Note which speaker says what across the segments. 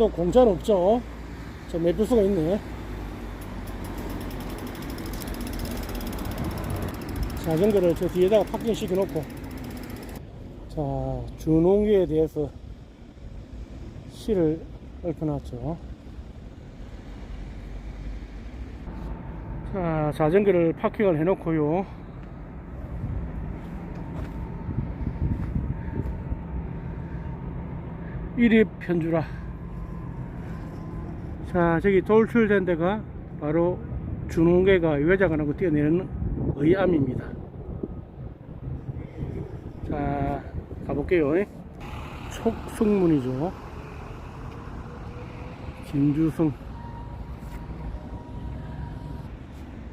Speaker 1: 또 공짜는 없죠. 저 매표수가 있네. 자전거를 저 뒤에다가 파킹 시켜놓고 자 준홍기에 대해서 실을 읊어놨죠. 자 자전거를 파킹을 해놓고요. 이립 편주라. 자, 저기 돌출된 데가 바로 준홍계가 외장을 하고 뛰어내는 의암입니다. 자, 가볼게요. 촉승문이죠. 김주승.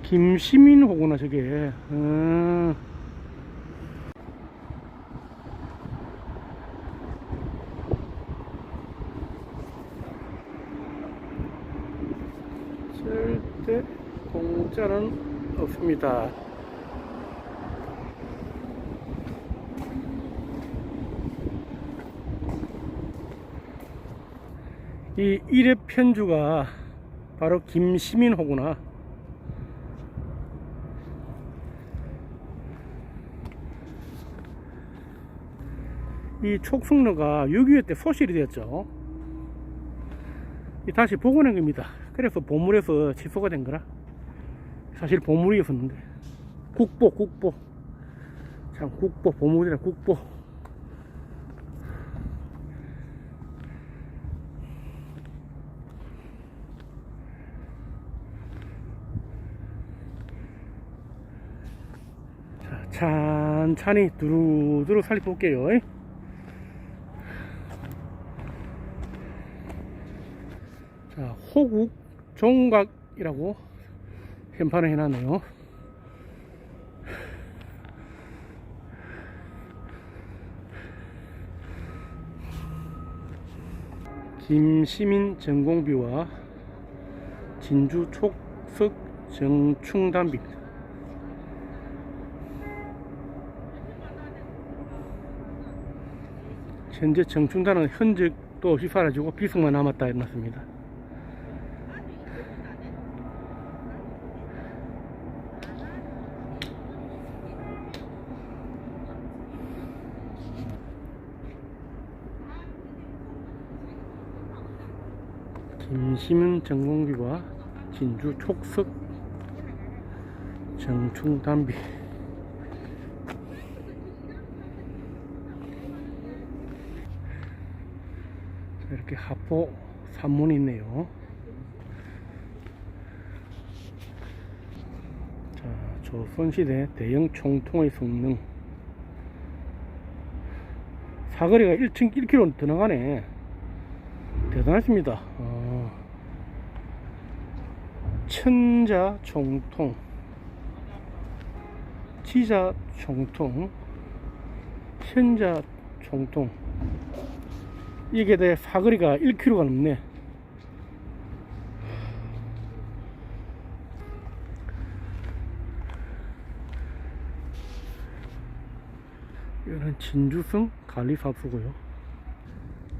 Speaker 1: 김시민 호구나, 저게. 음. 절대 공짜는 없습니다. 이 일회 편주가 바로 김시민 호구나. 이 촉승로가 6.25때 소실이 되었죠. 이 다시 복원한 겁니다. 그래서 보물에서 취소가 된 거라. 사실 보물이었었는데. 국보, 국보. 참, 국보, 보물이라 국보. 자, 찬찬히 두루두루 살펴볼게요. 자, 호국 종각이라고 현판을 해놨네요. 김시민 전공비와 진주 촉석 정충단비 현재 정충단은 흔적도 없이 사라지고 비석만 남았다 해놨습니다. 김시민 전공비와 진주 촉석 정충단비. 자, 이렇게 하포 산문이 있네요. 자 조선시대 대형 총통의 성능. 사거리가 1층 1km 더 나가네. 대단하십니다. 어, 천자 총통, 지자 총통, 현자 총통. 이게 대 사거리가 1km가 넘네. 이거는 진주성 관리사업소고요.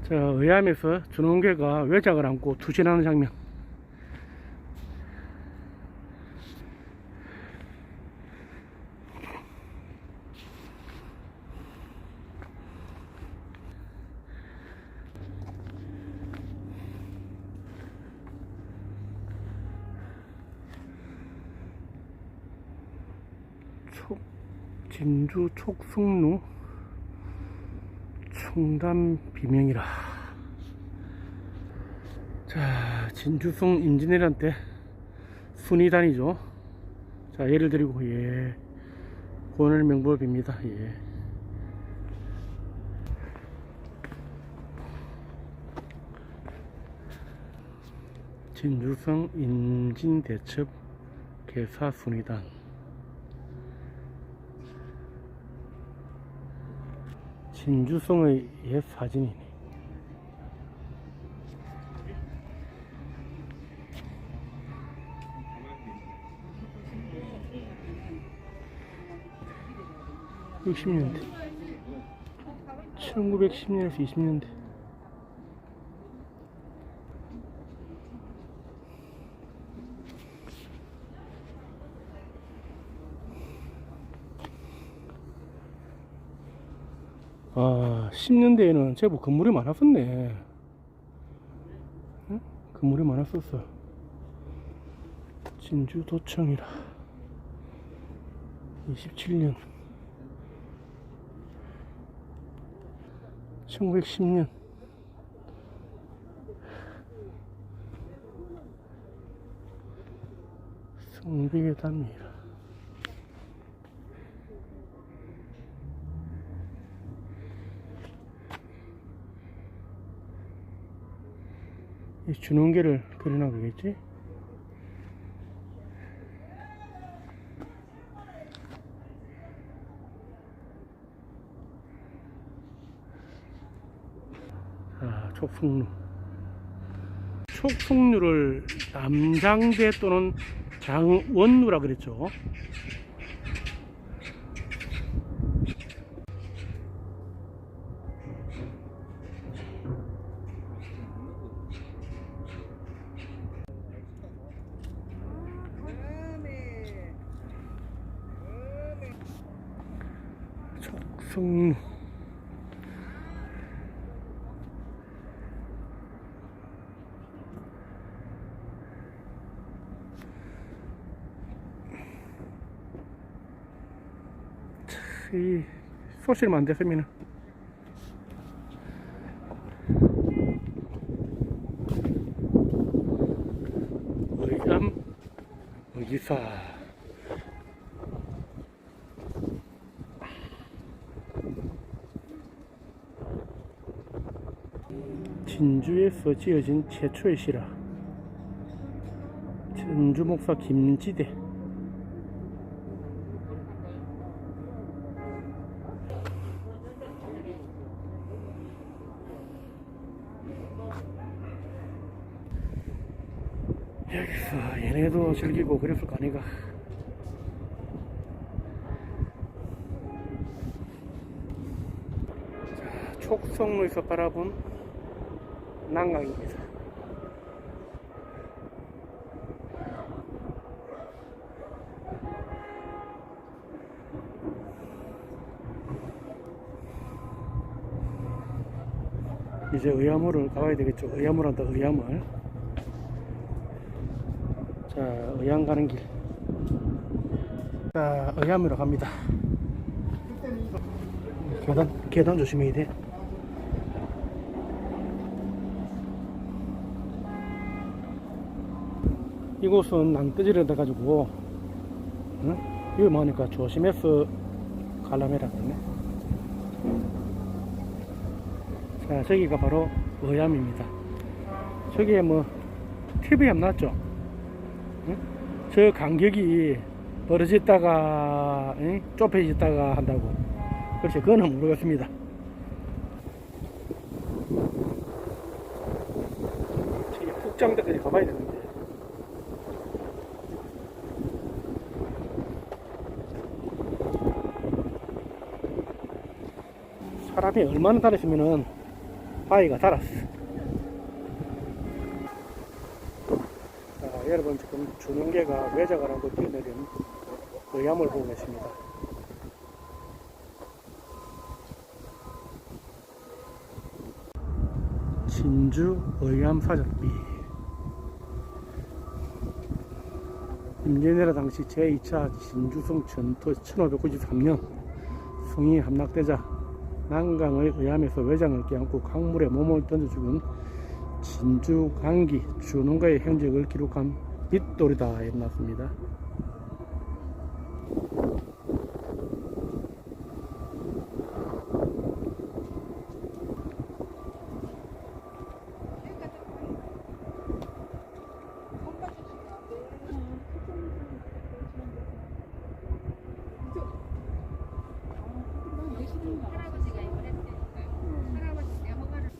Speaker 1: 자, 의암에서 준홍계가 외작을 안고 투신하는 장면. 촉, 진주 촉승루 충담 비명이라. 자, 진주성 인지네란테 순위단이죠. 자, 예를 드리고, 예. 권을 명부를 빕니다. 예. 진주성 인진대첩 개사 순위단. 진주성의 옛 사진이네. 육십 년대 1910년에서 20년대 아, 10년대에는 제법 건물이 많았었네. 응? 건물이 많았었어. 진주 도청이라. 27년. 1910년. 성비의 담이라. 이 준원계를 그리나 그겠지? 아, 촉풍루. 촉풍루를 남장대 또는 장원루라 그랬죠. 촉성루. 이 소실만 안 됐으면 의암 의기사 진주에서 지어진 최초의 시라 진주 목사 김지대. 여기서 얘네도 즐기고 그랬을 거 아니가? 자, 촉성로에서 바라본 난강입니다 이제 의암호를 가봐야 되겠죠 의암호란다 의암을 자, 의양 가는 길. 자, 의암으로 갑니다. 계단, 계단 조심해야 돼. 이곳은 낭떠지를 돼가지고, 응? 위험하니까 조심해서 가려면 그러네. 자, 저기가 바로 의암입니다. 저기에 뭐, TV에 안 나왔죠? 저 간격이 벌어졌다가 응? 좁혀졌다가 한다고 글쎄 그거는 모르겠습니다 저기 북장대까지 가봐야 되는데 사람이 얼마나 다녔으면은 바위가 달았어 자, 여러분 지금 외작을 하고 뛰어내린 의암을 보고 계십니다. 진주 의암 사적비 임진왜란 당시 제2차 진주성 전투 1593년 성이 함락되자 난강의 의암에서 외장을 껴안고 강물에 몸을 던져 죽은 진주 강기 준원가의 행적을 기록한 빗돌이다 일어났습니다.
Speaker 2: 할아버지가 이걸 했으니까요. 할아버지 내 허가를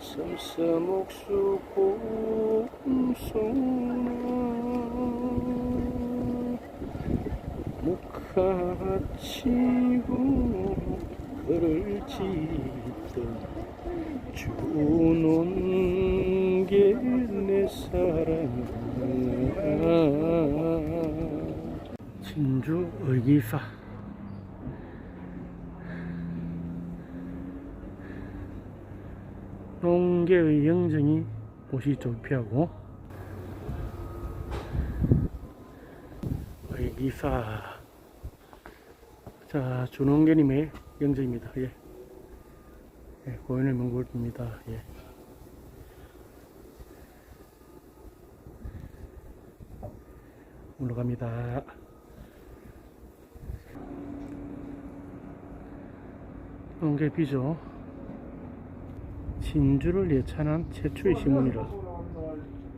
Speaker 1: 섬섬옥수 봄송나. 목하치고 걸을 짓던 주는 게내 사랑 진주 의기사 농계의 영정이 옷이 좁히하고 의기사 자 준홍계님의 영정입니다 예. 예, 고인의 명골입니다 예. 올라갑니다 농계 비죠 진주를 예찬한 최초의 신문이라